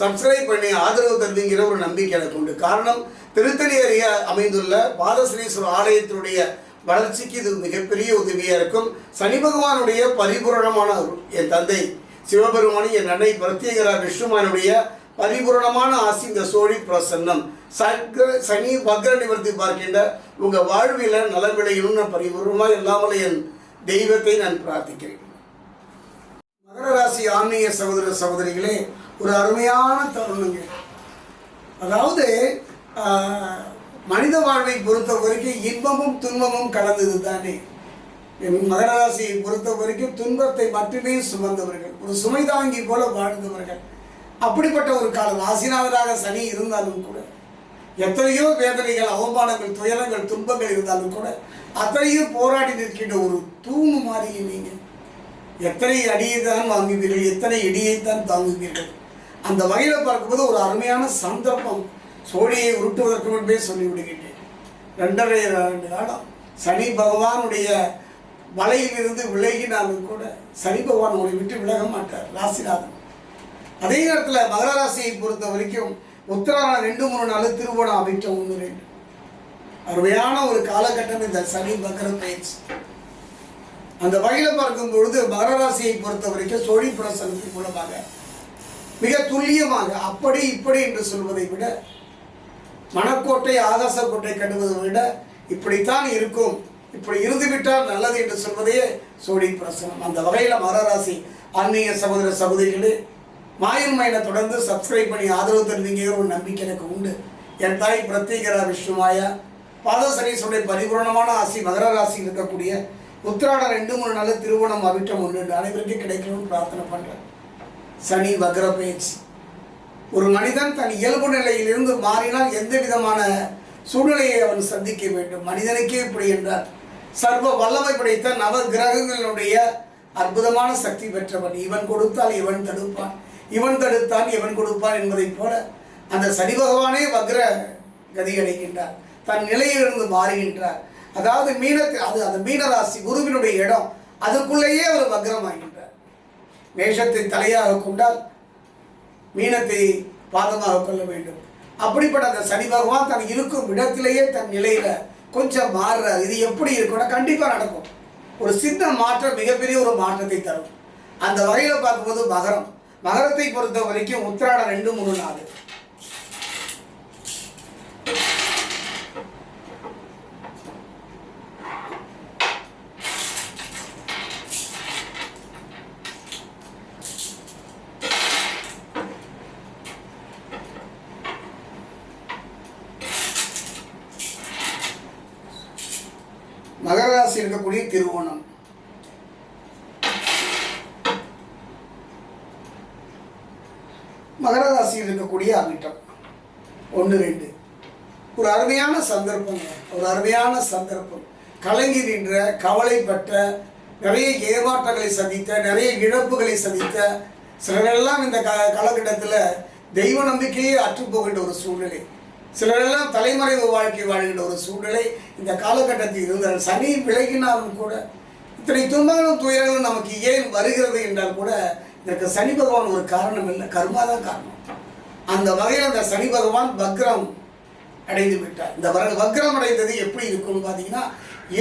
Subscribe பண்ணி ஆதரவு தருவீங்கிற ஒரு நம்பிக்கை எனக்கு உண்டு. காரணம் திருத்தணி அருகே அமைந்துள்ள பாதஸ்ரீஸ்வரர் ஆலயத்தினுடைய வளர்ச்சிக்கு இது மிகப்பெரிய உதவியாக இருக்கும். சனி பகவானுடைய பரிபூரணமான என் தந்தை சிவபெருமானி என் அன்னை பிரத்யேகரா விஷ்ணுமானுடைய பரிபூரணமான ஆசி இந்த சோழி பிரசன்னம். சக்கர சனி பக்ர நிவர்த்தி பார்க்கின்ற உங்கள் வாழ்வில் நலம் விளையணும்னு நான் பரிபூர்ணமாக இல்லாமல் என் தெய்வத்தை நான் பிரார்த்திக்கிறேன். மகரராசி ஆன்மீக சகோதர சகோதரிகளே ஒரு அருமையான தருணங்க. அதாவது மனித வாழ்வை பொறுத்த வரைக்கும் இன்பமும் துன்பமும் கலந்தது தானே என் மகர ராசியை பொறுத்த வரைக்கும் துன்பத்தை மட்டுமே சுமந்தவர்கள் ஒரு சுமை தாங்கி போல வாழ்ந்தவர்கள். அப்படிப்பட்ட ஒரு காலம் ஆசினாவராக சனி இருந்தாலும் கூட எத்தனையோ வேதனைகள் அவமானங்கள் துயரங்கள் துன்பங்கள் இருந்தாலும் கூட அத்தனையும் போராடி நிற்கின்ற ஒரு தூணு மாதிரி நீங்க. எத்தனை அடியை தான் வாங்குவீர்கள் எத்தனை இடியை தான் தாங்குவீர்கள்? அந்த வகையில் பார்க்கும்போது ஒரு அருமையான சந்தர்ப்பம் சோழியை உருட்டுவதற்கு முன்பே சொல்லிவிடுகின்றேன். ரெண்டரை ரெண்டு காலம் சனி பகவானுடைய வலையிலிருந்து விலகினாலும் கூட சனி பகவான் உங்களை விட்டு விலக மாட்டார் ராசிநாதன். அதே நேரத்தில் மகர ராசியை பொறுத்த வரைக்கும் உத்தராயணம் ரெண்டு மூணு நாள் திருவோணம் அவிட்டம் ஒன்று ரெண்டு. அருமையான ஒரு காலகட்டம் இந்த சனி மகர பயிற்சி. அந்த வகையில் பார்க்கும் பொழுது மகரராசியை பொறுத்த வரைக்கும் சோழி பிரசனத்தின் மூலமாக மிக துல்லியமாக அப்படி இப்படி என்று சொல்வதை விட மணக்கோட்டை ஆகாசக்கோட்டை கட்டுவதை விட இப்படித்தான் இருக்கும். இப்படி இருந்துவிட்டால் நல்லது என்று சொல்வதையே சோழி பிரசனம். அந்த வகையில் மகராசி ஆன்மீக சகோதர சகோதரிகளே மாயன் மயனை தொடர்ந்து சப்ஸ்கிரைப் பண்ணி ஆதரவு தருவீங்கிற ஒரு நம்பிக்கை எனக்கு உண்டு. என் தாய் பிரத்யேகரா விஷ்ணுமாயா பாதசரீஸ்வருடைய பரிபூரணமான ஆசி மகர ராசி இருக்கக்கூடிய உத்திராட ரெண்டு மூணு நாள் திருவோணம் அவிட்டம் ஒன்று அனைவருக்கும் கிடைக்கணும்னு பிரார்த்தனை பண்ணுறேன் சனி வக்ர பயிற்சி ஒரு மனிதன் தன் இயல்பு நிலையிலிருந்து மாறினால் எந்த விதமான சூழ்நிலையை அவன் சந்திக்க வேண்டும்? மனிதனுக்கே இப்படி என்றார் சர்வ வல்லமை படைத்த நவ கிரகங்களுடைய அற்புதமான சக்தி பெற்றவன். இவன் கொடுத்தால் இவன் தடுப்பான். இவன் தடுத்தான் இவன் கொடுப்பான் என்பதைப் போல அந்த சனி பகவானே வக்ர கதி அடைகின்றார். தன் நிலையிலிருந்து மாறுகின்றார். அதாவது மீனத்தை அது அந்த மீனராசி குருவினுடைய இடம் அதுக்குள்ளேயே அவர் வக்ரமாகின்றார். மேஷத்தை தலையாக கொண்டால் மீனத்தை பாதமாக கொள்ள வேண்டும். அப்படிப்பட்ட அந்த சனி பகவான் தன் இருக்கும் இடத்திலேயே தன் நிலையில கொஞ்சம் மாறுறார். இது எப்படி இருக்கும்னா கண்டிப்பாக நடக்கும். ஒரு சின்ன மாற்றம் மிகப்பெரிய ஒரு மாற்றத்தை தரும். அந்த வகையில் பார்க்கும்போது மகரம். மகரத்தை பொறுத்த வரைக்கும் உத்திராடம் ரெண்டு மூணு நாலு. மகர இருக்கக்கூடிய திருவோணம் மகர ராசியில் இருக்கக்கூடிய அமிட்டம். ஒன்று ரெண்டு. ஒரு அருமையான சந்தர்ப்பம். ஒரு அருமையான சந்தர்ப்பம். கலங்கி நின்ற கவலைப்பட்ட நிறைய ஏமாற்றங்களை சந்தித்த நிறைய இழப்புகளை சந்தித்த சிலரெல்லாம் இந்த க காலகட்டத்தில் தெய்வ நம்பிக்கையே அற்றுப்போகின்ற ஒரு சூழ்நிலை. சிலரெல்லாம் தலைமறைவு வாழ்க்கை வாழ்கின்ற ஒரு சூழ்நிலை இந்த காலகட்டத்தில் இருந்தால் சனி விலகினாலும் கூட இத்தனை துன்பங்களும் துயரங்களும் நமக்கு ஏன் வருகிறது என்றால் கூட இதற்கு சனி பகவான் ஒரு காரணம் இல்லை கர்மா தான் காரணம். அந்த வகையில் அந்த சனி பகவான் வக்ரம் அடைந்து விட்டார். இந்த வர வக்ரம் அடைந்தது எப்படி இருக்கும்னு பார்த்தீங்கன்னா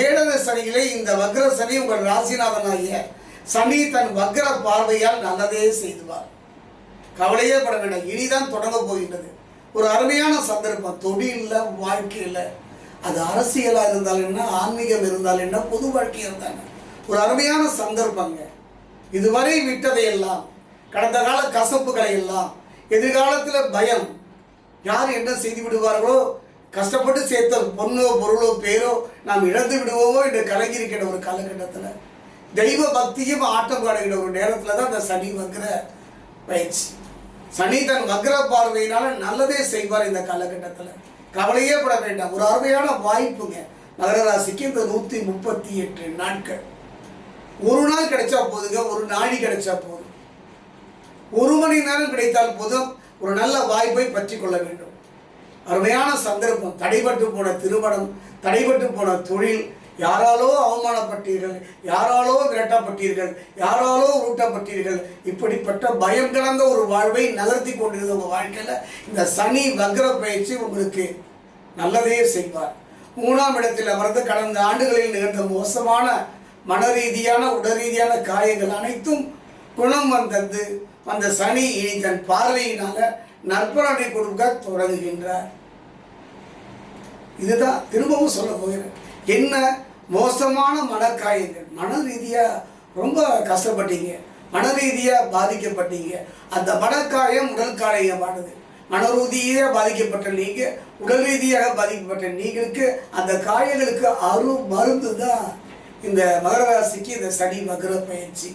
ஏழரை சனியிலே இந்த வக்ர சனி உங்கள் ராசிநாதனாகிய சனி தன் வக்ர பார்வையால் நல்லதே செய்துவார். கவலையே பட வேண்டாம் இனிதான் தொடங்க போகின்றது. ஒரு அருமையான சந்தர்ப்பம். தொழிலில் வாழ்க்கையில் அது அரசியலாக இருந்தால் என்ன ஆன்மீகம் இருந்தால் என்ன பொது வாழ்க்கை இருந்தாங்க ஒரு அருமையான சந்தர்ப்பங்க. இதுவரை விட்டதையெல்லாம் கடந்த கால கசப்புகளை எல்லாம் எதிர்காலத்தில் பயம். யார் என்ன செய்து விடுவார்களோ கஷ்டப்பட்டு சேர்த்த பொண்ணோ பொருளோ பேரோ நாம் இழந்து விடுவோமோ என்று கலங்கியிருக்கிற ஒரு காலகட்டத்தில் தெய்வ பக்தியும் ஆட்டம் காடுகிற ஒரு நேரத்தில் தான் அந்த சனி வக்கிற பயிற்சி. சனி தன் வக்ர பார்வையினால நல்லதே செய்வார் இந்த காலகட்டத்தில். கவலையே பட வேண்டாம். ஒரு அருமையான வாய்ப்புங்க. மகர ராசிக்கு இந்த நூற்றி முப்பத்தி எட்டு நாட்கள். ஒரு நாள் கிடைச்சா போதுங்க ஒரு நாடி கிடைச்சா போதும். ஒரு மணி நேரம் கிடைத்தால் போதும். ஒரு நல்ல வாய்ப்பை பற்றி கொள்ள வேண்டும். அருமையான சந்தர்ப்பம். தடைபட்டு போன திருமணம் தடைபட்டு போன தொழில் யாராலோ அவமானப்பட்டீர்கள் யாராலோ விரட்டப்பட்டீர்கள் யாராலோ ஊட்டப்பட்டீர்கள் இப்படிப்பட்ட பயம் கலந்த ஒரு வாழ்வை நகர்த்தி கொண்டிருந்த உங்கள் வாழ்க்கையில் இந்த சனி வக்ர பயிற்சி உங்களுக்கு நல்லதே செய்வார். மூணாம் இடத்தில் அமர்ந்து கடந்த ஆண்டுகளில் நிகழ்ந்த மோசமான மன ரீதியான உடல் ரீதியான காயங்கள் அனைத்தும் குணம் வந்தது. அந்த சனி இனி தன் பார்வையினால நற்பலனை கொடுக்க தொடங்குகின்றார். இதுதான் திரும்பவும் சொல்ல போகிறேன். என்ன மோசமான மனக்காயங்கள். மன ரீதியாக ரொம்ப கஷ்டப்பட்டீங்க. மன ரீதியாக பாதிக்கப்பட்டீங்க. அந்த மனக்காயம் உடல் காயமானது மன ரீதியாக பாதிக்கப்பட்ட நீங்கள் உடல் ரீதியாக பாதிக்கப்பட்ட நீங்களுக்கு அந்த காயங்களுக்கு அரு மருந்து தான் இந்த மகர ராசிக்கு இந்த சனி மகர பயிற்சி.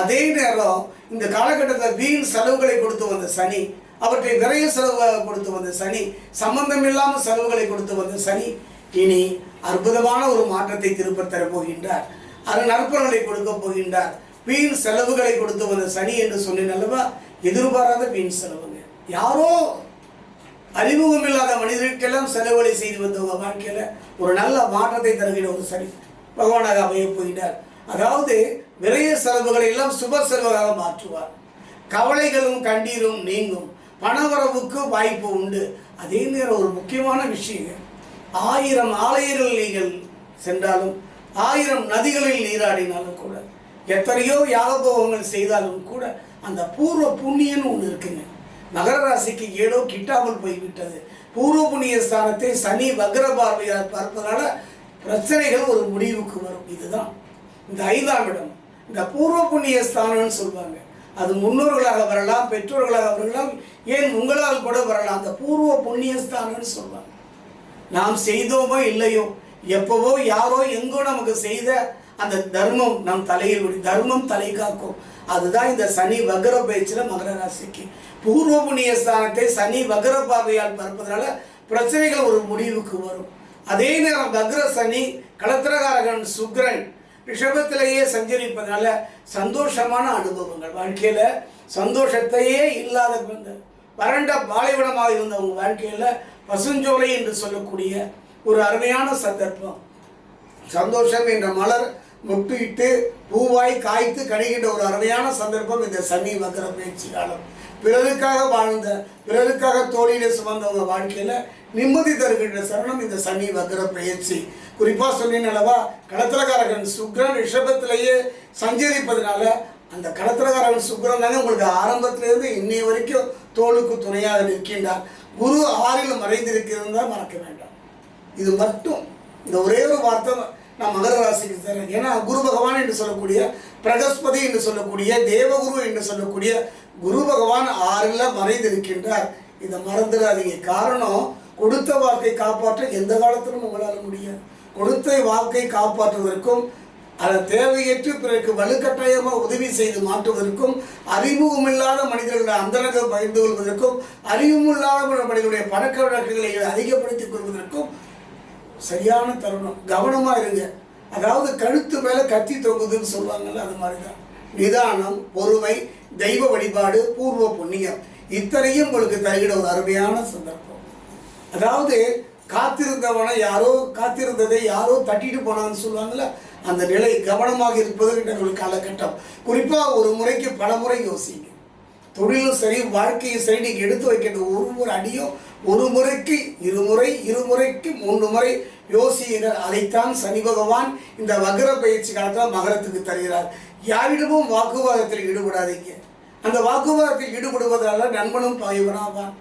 அதே நேரம் இந்த காலகட்டத்தில் வீண் செலவுகளை கொடுத்து வந்த சனி அவற்றை விரைய செலவு கொடுத்து வந்த சனி சம்பந்தம் இல்லாமல் செலவுகளை கொடுத்து வந்த சனி இனி அற்புதமான ஒரு மாற்றத்தை திருப்ப தரப் போகின்றார். அது நற்பலனை கொடுக்க போகின்றார். வீண் செலவுகளை கொடுத்து வந்த சனி என்று சொன்னேன் அல்லவா? எதிர்பாராத வீண் செலவுங்க. யாரோ அறிமுகம் இல்லாத மனிதர்களுக்கெல்லாம் செலவுகளை செய்து வந்தவங்க வாழ்க்கையில் ஒரு நல்ல மாற்றத்தை தருகிற ஒரு சனி பகவானாக அமையப் போகின்றார். அதாவது விரைய செலவுகளை எல்லாம் சுப செலவாக மாற்றுவார். கவலைகளும் கண்ணீரும் நீங்கும். பணவரவுக்கு வாய்ப்பு உண்டு. அதே நேரம் ஒரு முக்கியமான விஷயம் ஆயிரம் ஆலயங்கள் நீங்கள் சென்றாலும் ஆயிரம் நதிகளில் நீராடினாலும் கூட எத்தனையோ யாகபோகங்கள் செய்தாலும் கூட அந்த பூர்வ புண்ணியன்னு ஒன்று இருக்குங்க. மகர ராசிக்கு ஏதோ கிட்டாமல் போய்விட்டது. பூர்வ புண்ணிய ஸ்தானத்தை சனி வக்ர பார்வையால் பார்ப்பதனால பிரச்சனைகள் ஒரு முடிவுக்கு வரும். இதுதான். இந்த ஐந்தாம் இடம். இந்த பூர்வ புண்ணிய ஸ்தானம்னு சொல்லுவாங்க அது முன்னோர்களாக வரலாம் பெற்றோர்களாக வரலாம் ஏன் உங்களால் கூட வரலாம். அந்த பூர்வ புண்ணிய ஸ்தானம்னு சொல்லுவாங்க நாம் செய்தோமோ இல்லையோ? எப்பவோ யாரோ எங்கோ நமக்கு செய்த அந்த தர்மம் நம் தலையில் தர்மம் தலை காக்கும். அதுதான் இந்த சனி வக்ர பயிற்சியில் மகர ராசிக்கு. பூர்வ புண்ணிய ஸ்தானத்தை சனி வக்ர பார்வையால் பார்ப்பதனால பிரச்சனைகள் ஒரு முடிவுக்கு வரும். அதே நேரம் வக்ர சனி களத்திரகாரகன் சுக்ரன் ரிஷபத்திலேயே சஞ்சரிப்பதனால சந்தோஷமான அனுபவங்கள். வாழ்க்கையில சந்தோஷத்தையே இல்லாத வறண்ட பாலைவனமாக இருந்த உங்கள் வாழ்க்கையில் பசுஞ்சோலை என்று சொல்லக்கூடிய ஒரு அருமையான சந்தர்ப்பம். சந்தோஷம் என்ற மலர் முட்டிட்டு பூவாய் காய்த்து கணிகின்ற ஒரு அருமையான சந்தர்ப்பம் இந்த சனி வக்கர பயிற்சி காலம். பிறருக்காக வாழ்ந்த பிறருக்காக தோழியில சுமந்தவங்க வாழ்க்கையில் நிம்மதி தருகின்ற சரணம் இந்த சனி வக்கர பயிற்சி குறிப்பாக சொன்னேன் அல்லவா கடத்திரக்காரகன் சுக்ரன் ரிஷபத்திலேயே சஞ்சரிப்பதனால அந்த கடத்திரக்காரகன் சுக்ரன் தானே உங்களுக்கு ஆரம்பத்திலிருந்து இன்னைய வரைக்கும் தோளுக்கு துணையாக நிற்கின்றார். குரு ஆறில் மறைந்திருக்கிறதா தான் மறக்க வேண்டாம். இது மட்டும் இந்த ஒரே ஒரு வார்த்தை நான் மகர ராசிக்கு தரேன் ஏன்னா குரு பகவான் என்று சொல்லக்கூடிய பிரகஸ்பதி என்று சொல்லக்கூடிய தேவகுரு என்று சொல்லக்கூடிய குரு பகவான் ஆறில் மறைந்திருக்கின்றார். இதை மறந்துடாதீங்க. காரணம் கொடுத்த வாக்கை காப்பாற்ற எந்த காலத்திலும் உங்களால் முடியாது. கொடுத்த வாக்கை காப்பாற்றுவதற்கும் அதை தேவையற்று பிறகு வலுக்கட்டாயமாக உதவி செய்து மாற்றுவதற்கும் அறிமுகமில்லாத மனிதர்களுடைய அந்தரங்க பகிர்ந்து கொள்வதற்கும் அறிவுமில்லாத மனிதர்களுடைய பழக்க வழக்குகளை அதிகப்படுத்திக் கொள்வதற்கும் சரியான தருணம். கவனமாக இருங்க. அதாவது கழுத்து மேலே கத்தி தொங்குதுன்னு சொல்லுவாங்கல்ல அது மாதிரி தான் நிதானம் பொறுமை தெய்வ வழிபாடு பூர்வ புண்ணியம். இத்தனையும் உங்களுக்கு தருகிற ஒரு அருமையான சந்தர்ப்பம். அதாவது காத்திருந்தவனை யாரோ காத்திருந்ததை யாரோ தட்டிட்டு போனான்னு சொல்லுவாங்கல்ல அந்த நிலை கவனமாக இருப்பது என்ற ஒரு காலகட்டம். குறிப்பாக ஒரு முறைக்கு பல முறை யோசிங்க. தொழிலும் சரி வாழ்க்கையும் சரி நீங்கள் எடுத்து வைக்கின்ற ஒரு ஒரு அடியும் ஒரு முறைக்கு இருமுறை இருமுறைக்கு மூன்று முறை யோசியுங்கள். அதைத்தான் சனி பகவான் இந்த வக்ர பயிற்சி காலத்தில் மகரத்துக்கு தருகிறார். யாரிடமும் வாக்குவாதத்தில் ஈடுபடாதீங்க. அந்த வாக்குவாதத்தில் ஈடுபடுவதால் நண்பனும் பகைவனாவான்.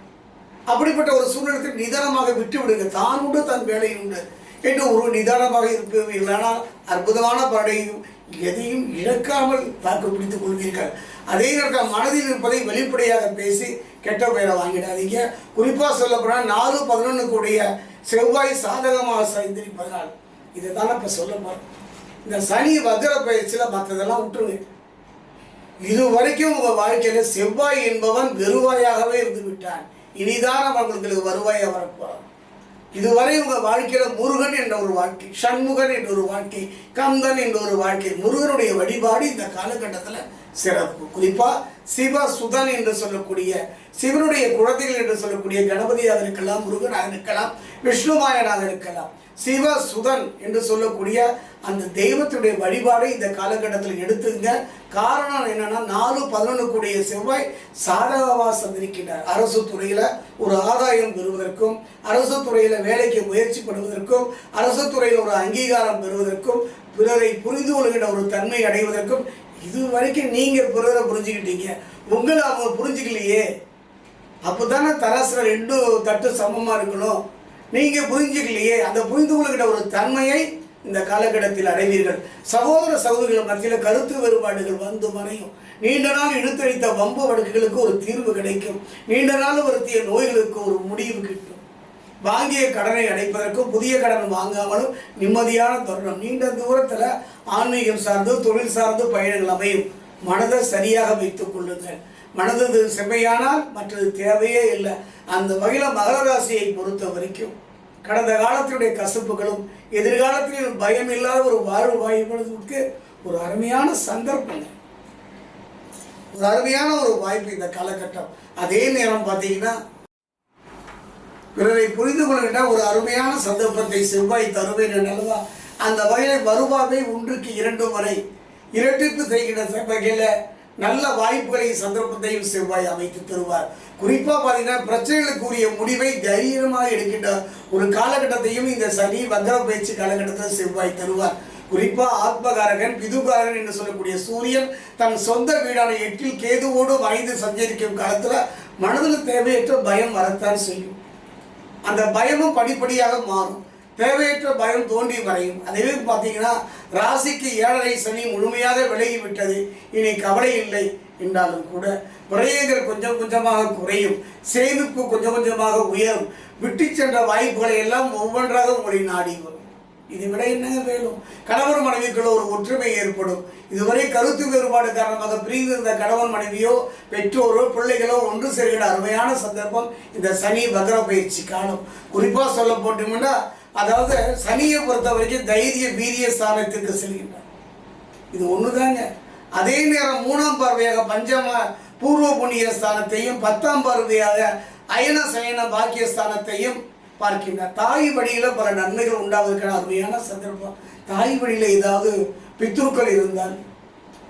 அப்படிப்பட்ட ஒரு சூழ்நிலத்தில் நிதானமாக விட்டு விடுங்க தான் உண்டு தன் வேலை உண்டு. என்று ஒரு நிதானமாக இருப்பீர்களானால் அற்புதமான படையும் எதையும் இழக்காமல் தாக்கு பிடித்துக் கொள்வீர்கள். அதே நேரத்தில் மனதில் இருப்பதை வெளிப்படையாக பேசி கெட்ட பெயரை வாங்கிடாதீங்க. குறிப்பாக சொல்லப்போனால் நாலு பதினொன்று கூடிய செவ்வாய் சாதகமாக சந்திரிப்பதனால் இதை தானே இப்போ சொல்ல போகிறோம் இந்த சனி வக்ர பயிற்சியில் மற்றதெல்லாம் விட்டுருங்க. இது வரைக்கும் உங்கள் வாழ்க்கையில் செவ்வாய் என்பவன் வெறுவாயாகவே இருந்து விட்டான் இனிதான் அவர்களுக்கு வருவாயாக வரப்போகிறான் இதுவரை உங்க வாழ்க்கையில முருகன் என்ற ஒரு வாழ்க்கை சண்முகன் என்ற ஒரு வாழ்க்கை கந்தன் என்ற ஒரு வாழ்க்கை முருகனுடைய வழிபாடு இந்த காலகட்டத்தில் சிறப்பு. குறிப்பா சிவ சுதன் என்று சொல்லக்கூடிய சிவனுடைய குழந்தைகள் என்று சொல்லக்கூடிய கணபதியாக இருக்கலாம் முருகனாக இருக்கலாம் விஷ்ணுமாயனாக இருக்கலாம். சிவ சுதன் என்று சொல்லக்கூடிய அந்த தெய்வத்துடைய வழிபாடை இந்த காலகட்டத்தில் எடுத்துங்க. காரணம் என்னன்னா நாலு பதினொன்று செவ்வாய் சாதகமாக சந்திருக்கின்றார் அரசு துறையில் ஒரு ஆதாயம் பெறுவதற்கும் அரசு துறையில் வேலைக்கு முயற்சி பண்ணுவதற்கும் அரசு துறையில் ஒரு அங்கீகாரம் பெறுவதற்கும் பிறரை புரிந்து கொள்கின்ற ஒரு தன்மை அடைவதற்கும் இது வரைக்கும் நீங்கள் பிறரை புரிஞ்சுக்கிட்டீங்க. உங்களை அவங்க புரிஞ்சுக்கலையே. அப்போ தானே தராசில் ரெண்டு தட்டு சமமாக இருக்கணும். நீங்கள் புரிஞ்சுக்கலையே அந்த புரிந்து கொள்கிற ஒரு தன்மையை இந்த காலகட்டத்தில் அடைவீர்கள். சகோதர சகோதரிகள் மத்தியில் கருத்து வேறுபாடுகள் வந்து மறையும். நீண்ட நாள் இழுத்தடித்த வம்பு வழக்குகளுக்கு ஒரு தீர்வு கிடைக்கும். நீண்ட நாள் வருத்திய நோய்களுக்கு ஒரு முடிவு கிட்டும். வாங்கிய கடனை அடைப்பதற்கும் புதிய கடன் வாங்காமலும் நிம்மதியான தருணம். நீண்ட தூரத்தில் ஆன்மீகம் சார்ந்து தொழில் சார்ந்து பயணங்கள் அமையும். மனதை சரியாக வைத்துக் கொள்ளுங்கள். மனது செம்மையானால் மற்றது தேவையே இல்லை. அந்த வகையில் மகர ராசியை பொறுத்த வரைக்கும் கடந்த காலத்தினுடைய கசப்புகளும் எதிர்காலத்திலும் பயம் இல்லாத ஒரு வாழ்வு வாய்ப்புக்கு ஒரு அருமையான சந்தர்ப்பம் ஒரு அருமையான ஒரு வாய்ப்பு இந்த காலகட்டம். அதே நேரம் பார்த்தீங்கன்னா பிறரை புரிந்து கொள்கின்ற ஒரு அருமையான சந்தர்ப்பத்தை செவ்வாய் தருவேன் அல்லவா அந்த வகையில் வருவாவை ஒன்றுக்கு இரண்டு வரை இரட்டிப்பு செய்கின்ற வகையில் நல்ல வாய்ப்புகளை சந்தர்ப்பத்தையும் செவ்வாய் அமைத்து தருவார். குறிப்பாக பார்த்தீங்கன்னா பிரச்சனைகளுக்குரிய முடிவை தைரியமாக எடுக்கின்ற ஒரு காலகட்டத்தையும் இந்த சனி வக்கர பயிற்சி காலகட்டத்தில் செவ்வாய் தருவார். குறிப்பாக ஆத்மகாரகன் பிதுகாரகன் என்று சொல்லக்கூடிய சூரியன் தன் சொந்த வீடான எட்டில் கேதுவோடு வரைந்து சஞ்சரிக்கும் காலத்தில் மனதில் தேவையற்ற பயம் வரத்தான் செய்யும். அந்த பயமும் படிப்படியாக மாறும். தேவையற்ற பயம் தோன்றி மறையும். அதுவே பார்த்தீங்கன்னா ராசிக்கு ஏழரை சனி முழுமையாக விலகிவிட்டது. இனி கவலை இல்லை என்றாலும் கூட விரயங்கள் கொஞ்சம் கொஞ்சமாக குறையும். சேமிப்பு கொஞ்சம் கொஞ்சமாக உயரும். விட்டு சென்ற வாய்ப்புகளை எல்லாம் ஒவ்வொன்றாக உங்களை நாடி வரும். இதை விட என்னங்க வேணும் கணவன் மனைவிக்குள்ள ஒரு ஒற்றுமை ஏற்படும். இதுவரை கருத்து வேறுபாடு காரணமாக பிரிந்து இருந்த கணவன் மனைவியோ பெற்றோரோ பிள்ளைகளோ ஒன்று சேர்கிற அருமையான சந்தர்ப்பம் இந்த சனி வக்ர பயிற்சி காணும். குறிப்பாக சொல்ல போட்டோம்னா அதாவது சனியை பொறுத்த வரைக்கும் தைரிய வீரிய ஸ்தானத்திற்கு செல்கின்றார். இது ஒண்ணுதாங்க. அதே நேரம் மூணாம் பார்வையாக பஞ்சம பூர்வ புண்ணிய ஸ்தானத்தையும் பத்தாம் பார்வையாக அயன சயன பாக்கிய ஸ்தானத்தையும் பார்க்கின்றார். தாய் வழியில் பல நன்மைகள் உண்டாவதற்கான அருமையான சந்தர்ப்பம். தாய் வழியில் ஏதாவது பித்ருக்கள் இருந்தால்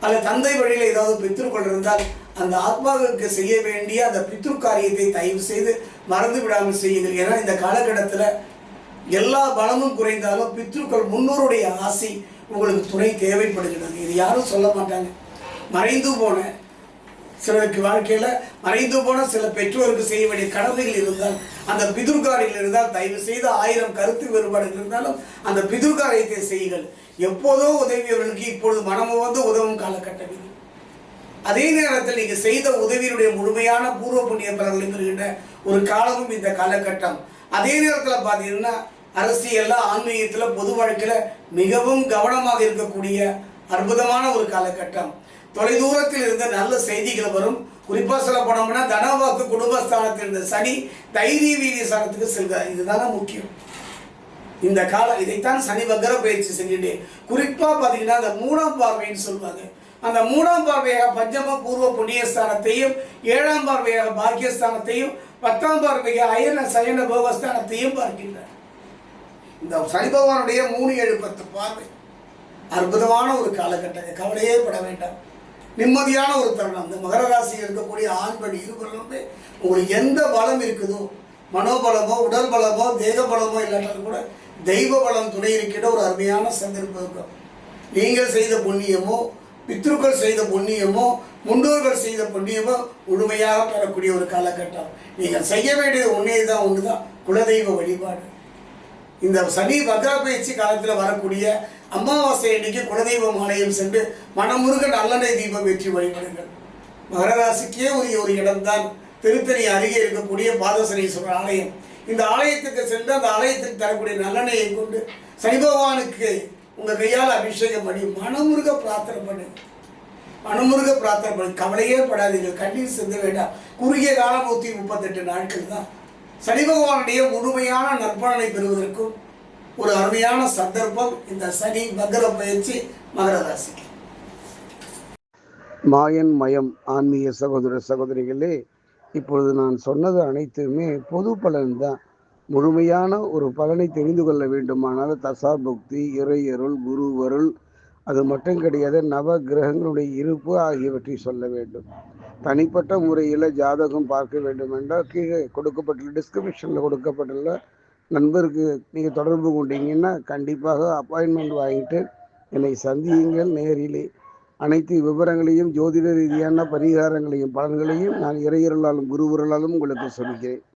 அல்ல தந்தை வழியில் ஏதாவது பித்ருக்கள் இருந்தால் அந்த ஆத்மாவுக்கு செய்ய வேண்டிய அந்த பித்ரு காரியத்தை தயவு செய்து மறந்து விடாமல் செய்யுங்கள். ஏன்னா இந்த காலகட்டத்தில் எல்லா பலமும் குறைந்தாலும் பித்ருக்கள் முன்னோருடைய ஆசை உங்களுக்கு துணை தேவைப்படுகிறது. இது யாரும் சொல்ல மாட்டாங்க. மறைந்து போன சிலருக்கு வாழ்க்கையில் மறைந்து போன சில பெற்றோருக்கு செய்ய வேண்டிய கடமைகள் இருந்தால் அந்த பிதுர்காரியில் இருந்தால் தயவு செய்து ஆயிரம் கருத்து வேறுபாடுகள் இருந்தாலும் அந்த பிதுர்காரியத்தை செய்யுங்கள். எப்போதோ உதவியவர்களுக்கு இப்பொழுது மனமும் வந்து உதவும் காலகட்டம் இது அதே நேரத்தில் நீங்கள் செய்த உதவியினுடைய முழுமையான பூர்வ புண்ணிய பலன்கள் பெறுகின்ற ஒரு காலமும் இந்த காலகட்டம். அதே நேரத்தில் பார்த்தீங்கன்னா அரசியலில் ஆன்மீகத்தில் பொது வழக்கில் மிகவும் கவனமாக இருக்கக்கூடிய அற்புதமான ஒரு காலகட்டம். தொலைதூரத்தில் இருந்த நல்ல செய்திகள் வரும். குறிப்பாக சொல்ல போனோம்னா தனவாக்கு குடும்பஸ்தானத்தில் இருந்த சனி தைரிய வீரிய ஸ்தானத்துக்கு செல்கிறார் இதுதானே முக்கியம். இந்த காலம் இதைத்தான் சனி வக்கர பயிற்சி செஞ்சுட்டேன் குறிப்பாக பார்த்தீங்கன்னா அந்த மூணாம் பார்வைன்னு சொல்லுவாங்க. அந்த மூணாம் பார்வையாக பஞ்சம பூர்வ புண்ணியஸ்தானத்தையும் ஏழாம் பார்வையாக பாக்கியஸ்தானத்தையும் பத்தாம் பார்வைக்கு அயன சயன போகஸ்தானத்தையும் பார்க்கின்றார். இந்த சனி பகவானுடைய மூணு ஏழு பத்து பார்வை அற்புதமான ஒரு காலகட்டம். கவலையே பட வேண்டாம். நிம்மதியான ஒரு தருணம். இந்த மகர ராசியில் இருக்கக்கூடிய ஆண் பெண் இருவர்களுமே உங்களுக்கு எந்த பலம் இருக்குதோ மனோபலமோ உடல் பலமோ தேக பலமோ இல்லாட்டாலும் கூட தெய்வ பலம் துணை இருக்கின்ற ஒரு அருமையான சந்தர்ப்பம் இருக்கும் நீங்கள் செய்த புண்ணியமோ பித்ருக்கள் செய்த புண்ணியமோ முன்னோர்கள் செய்த புண்ணியமோ முழுமையாக பெறக்கூடிய ஒரு காலகட்டம். நீங்கள் செய்ய வேண்டியது ஒன்றே தான் ஒன்று தான் குலதெய்வ வழிபாடு. இந்த சனி பத்ரா பயிற்சி காலத்தில் வரக்கூடிய அமாவாசை அன்னைக்கு குலதெய்வம் ஆலயம் சென்று மனமுருக நல்லெண்ணெய் தீபம் வெற்றி வழிபடுங்கள். மகராசிக்கே உரிய ஒரு இடம்தான். திருத்தணி அருகே இருக்கக்கூடிய பாதசனீஸ்வரர் ஆலயம். இந்த ஆலயத்துக்கு சென்று அந்த ஆலயத்துக்கு தரக்கூடிய நல்லெண்ணெயை கொண்டு சனி பகவானுக்கு உங்கள் கையால் அபிஷேகம் பண்ணி மனமுருக பிரார்த்தனை பண்ணு. மனமுருக பிரார்த்தனை பண்ணி. கவலையே படாதீர்கள் கண்ணீர் சிந்த வேண்டாம். குறுகிய காலம் நூற்றி முப்பத்தெட்டு நாட்கள் தான். சனி பகவானுடைய முழுமையான நற்பலனை பெறுவதற்கும் ஒரு அருமையான சந்தர்ப்பம் இந்த சனி மகர பயிற்சி மகர ராசிக்கு. மாயன் மயம் ஆன்மீக சகோதர சகோதரிகளே இப்பொழுது நான் சொன்னது அனைத்துமே பொது பலன் தான். முழுமையான ஒரு பலனை தெரிந்து கொள்ள வேண்டுமானால் தசா புக்தி இறையருள் குருவருள் அது மட்டும் கிடையாது நவ கிரகங்களுடைய இருப்பு ஆகியவற்றை சொல்ல வேண்டும். தனிப்பட்ட முறையில் ஜாதகம் பார்க்க வேண்டும் என்றால் கீழே கொடுக்கப்பட்டுள்ள டிஸ்கிரிப்ஷனில் கொடுக்கப்பட்டுள்ள நண்பருக்கு நீங்கள் தொடர்பு கொண்டீங்கன்னா கண்டிப்பாக அப்பாயின்மெண்ட் வாங்கிட்டு என்னை சந்தியுங்கள் நேரிலே. அனைத்து விவரங்களையும் ஜோதிட ரீதியான பரிகாரங்களையும் பலன்களையும் நான் இறையருளாலும் குருவருளாலும் உங்களுக்கு சொல்கிறேன்.